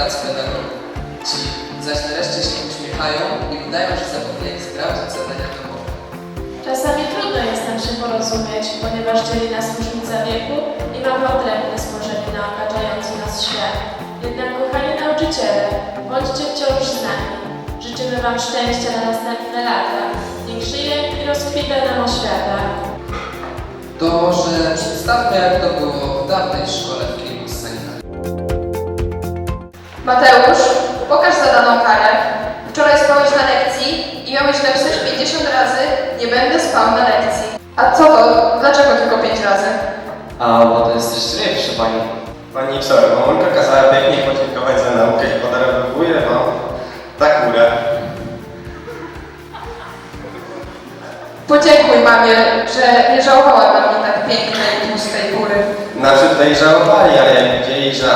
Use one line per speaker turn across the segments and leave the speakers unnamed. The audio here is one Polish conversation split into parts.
pracy pedagogów. Ci zaś nareszcie się uśmiechają i udają, że zapomnieli sprawdzić zadania domowe.
Czasami trudno jest nam się porozumieć, ponieważ dzieli nas różnica wieku i mamy odrębne spojrzenie na otaczający nas świat. Jednak kochani nauczyciele, bądźcie wciąż z nami. Życzymy Wam szczęścia na następne lata. Niech żyje i rozkwita nam oświata.
To może przedstawmy, jak to było w dawnej szkole
Mateusz, pokaż zadaną karę. Wczoraj spałeś na lekcji i miałeś napisać 50 razy nie będę spał na lekcji. A co to? Dlaczego tylko 5 razy?
A, bo to jest jeszcze nie, proszę pani.
Pani Czor, mamulka kazała pięknie podziękować za naukę i podarowuje wam tak górę.
Podziękuj mamie, że nie żałowała dla mnie tak pięknej, tłustej góry.
Znaczy tutaj żałowali, ale jak widzieli, że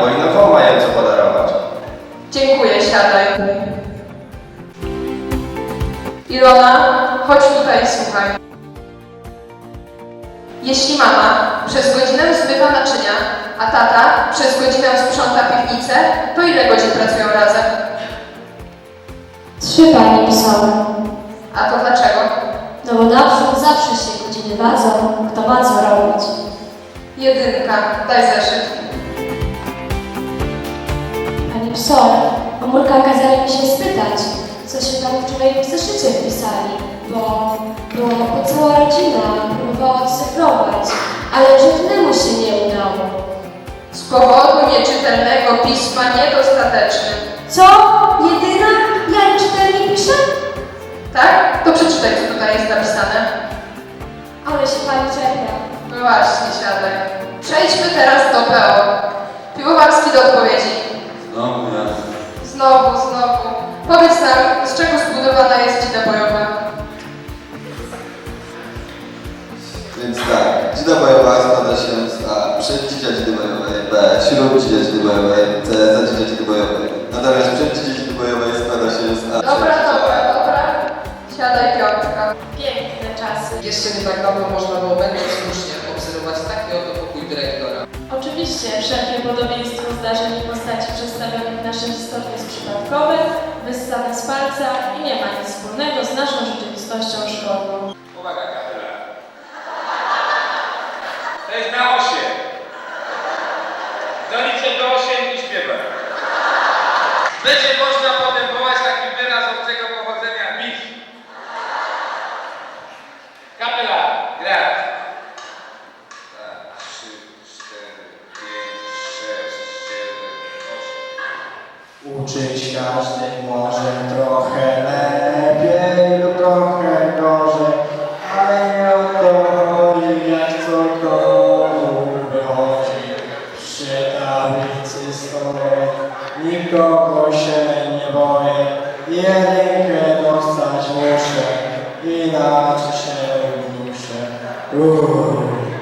bo i nową mają co podarować.
Dziękuję, siadaj. Ilona, chodź tutaj i słuchaj. Jeśli mama przez godzinę zmywa naczynia, a tata przez godzinę sprząta piwnicę, to ile godzin pracują razem?
Trzy panie pisały.
A to dlaczego?
No bo naprzód zawsze się godziny wadzą, kto ma co robić.
Jedynka, daj zeszyt.
Psor, Amurka kazała mi się spytać, co się tam wczoraj w zeszycie wpisali, bo, bo, bo cała rodzina próbowała odszyfrować, ale żadnemu się nie udało.
Z powodu nieczytelnego pisma niedostatecznym.
Co? Jedyna? Ja czytelnie piszę?
Tak? To przeczytaj, co tutaj jest napisane.
Ale się pani czeka.
No właśnie, siadaj. Przejdźmy teraz do PO. Piwowarski do odpowiedzi.
No.
Znowu, znowu. Powiedz nam, z czego zbudowana jest dzida bojowa?
Więc tak, dzida bojowa składa się z A. Przeddzidzia dzidy bojowej, B. Śróddzidzia dzidy bojowej, C.
あれ?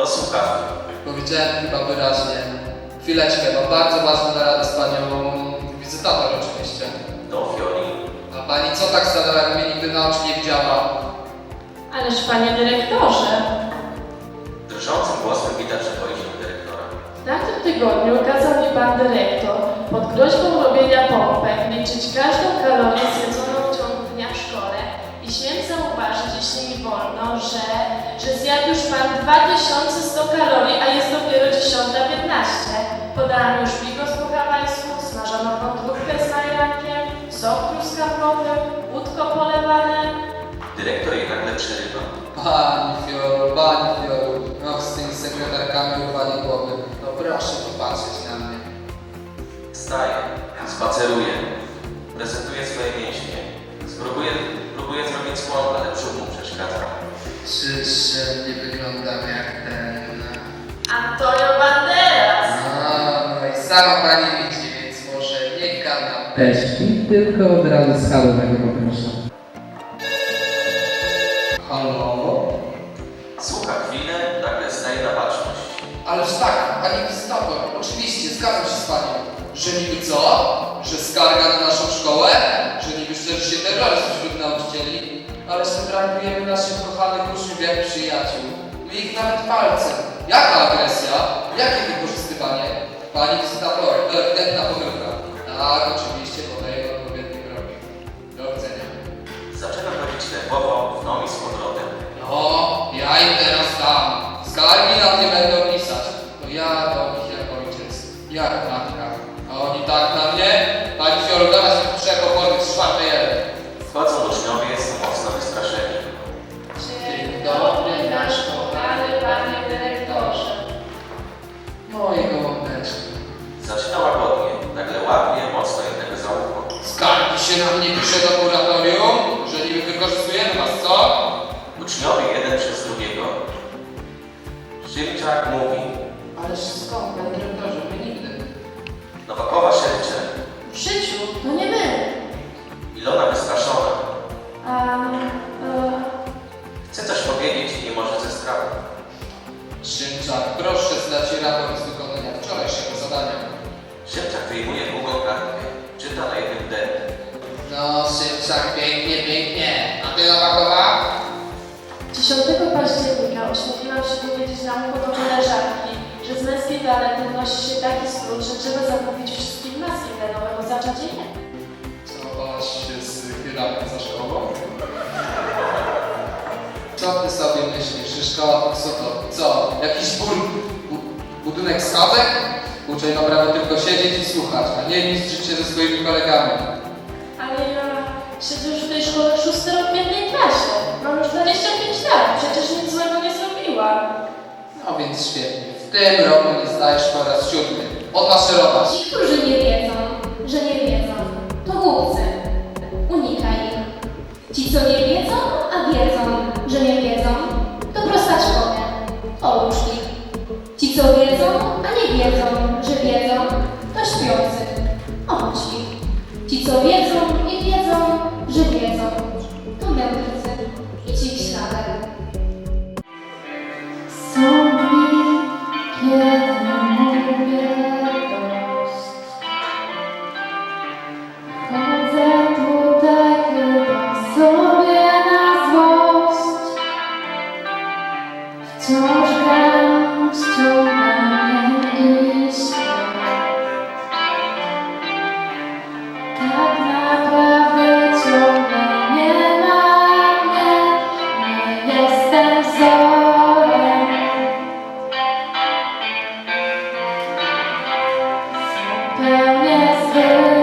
Do
słuchawki.
Powiedziałem chyba wyraźnie. Chwileczkę, mam bardzo ważną naradę z panią wizytator oczywiście.
Do Fioli.
A pani co tak stanęła, jak mnie nigdy na oczy nie widziała?
Ależ panie dyrektorze,
Drżącym głosem widać, że boi się dyrektora.
w tamtym tygodniu kazał mi pan dyrektor pod groźbą robienia pompek liczyć każdą kalorię zjedzoną w i śmiem zauważyć, jeśli mi wolno, że, że zjadł już pan 2100 kalorii, a jest dopiero 10.15. Podałam już bigos po hawajsku, smażoną wątróbkę z majrankiem, sok truskawkowy, łódko polewane,
Dyrektor jej nagle przerywa.
Pani Fiolu, pani Fiolu, no z tymi sekretarkami urwali głowy. No proszę popatrzeć na mnie.
Wstaje, spaceruje,
Czyż nie wyglądam jak ten...
Antonio Banderas.
No, no i sama pani widzi, więc może nie kanapeczki, tylko od razu schabowego poproszę. Halo?
Słucha chwilę, nagle staje na baczność.
Ależ tak, pani wizytator, oczywiście, zgadzam się z panią. Że niby co? Że skarga na naszą szkołę? Że niby szczerzy się terroryzm wśród nauczycieli? My traktujemy naszych kochanych uczniów jak przyjaciół. My ich nawet palcem. Jaka agresja? Jakie wykorzystywanie? Pani wizytator, to ewidentna pomyłka. Tak, oczywiście, podaję odpowiedni kroki. Do widzenia.
Zaczyna chodzić nerwowo, w nogi z powrotem.
No, ja im teraz dam. Skargi na mnie będą pisać. To ja do nich jak ojciec, jak matka. A oni tak na
Szymczak mówi.
Ależ skąd, panie dyrektorze, my nigdy.
Nowakowa szepcze.
W życiu to nie my.
Ilona wystraszona.
A, e,
Chce coś powiedzieć i nie może ze strachu.
Szymczak, proszę zdać raport z wykonania wczorajszego zadania.
Szymczak wyjmuje długą kartkę. Czyta na jednym wdech.
No, Szymczak, pięknie, pięknie. A ty Nowakowa?
10 października ośmieliłam się powiedzieć na do koleżanki, że z męskiej toalety unosi się taki skrót, że trzeba zakupić wszystkim maski tlenowe, bo zaczadzienie.
Całowałaś się z hierarchią za szkołą? Co ty sobie myślisz, że szkoła co to? Co? Jakiś. Bu, budynek schadzek? Uczeń ma prawo tylko siedzieć i słuchać, a nie mistrzyć się ze swoimi kolegami.
Siedzę już w tej szkole szósty rok w jednej klasie. Mam już 25 lat, przecież nic złego nie zrobiłam.
No więc świetnie. W tym roku nie zdajesz po raz siódmy. Odmaszerować.
Ci, którzy nie wiedzą, że nie wiedzą, to głupcy. Unikaj ich. Ci, co nie wiedzą, a wiedzą, że nie wiedzą, to prostaczkowie. Ołóż ich. Ci, co wiedzą, a nie wiedzą, że wiedzą, to śpiący. Ich. Ci, co wiedzą i wiedzą, że wiedzą, to.
There is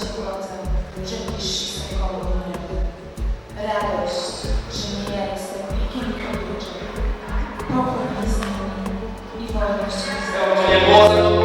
że.
Radość, że nie jestem nikim podróżnym. Pokój z i wolność.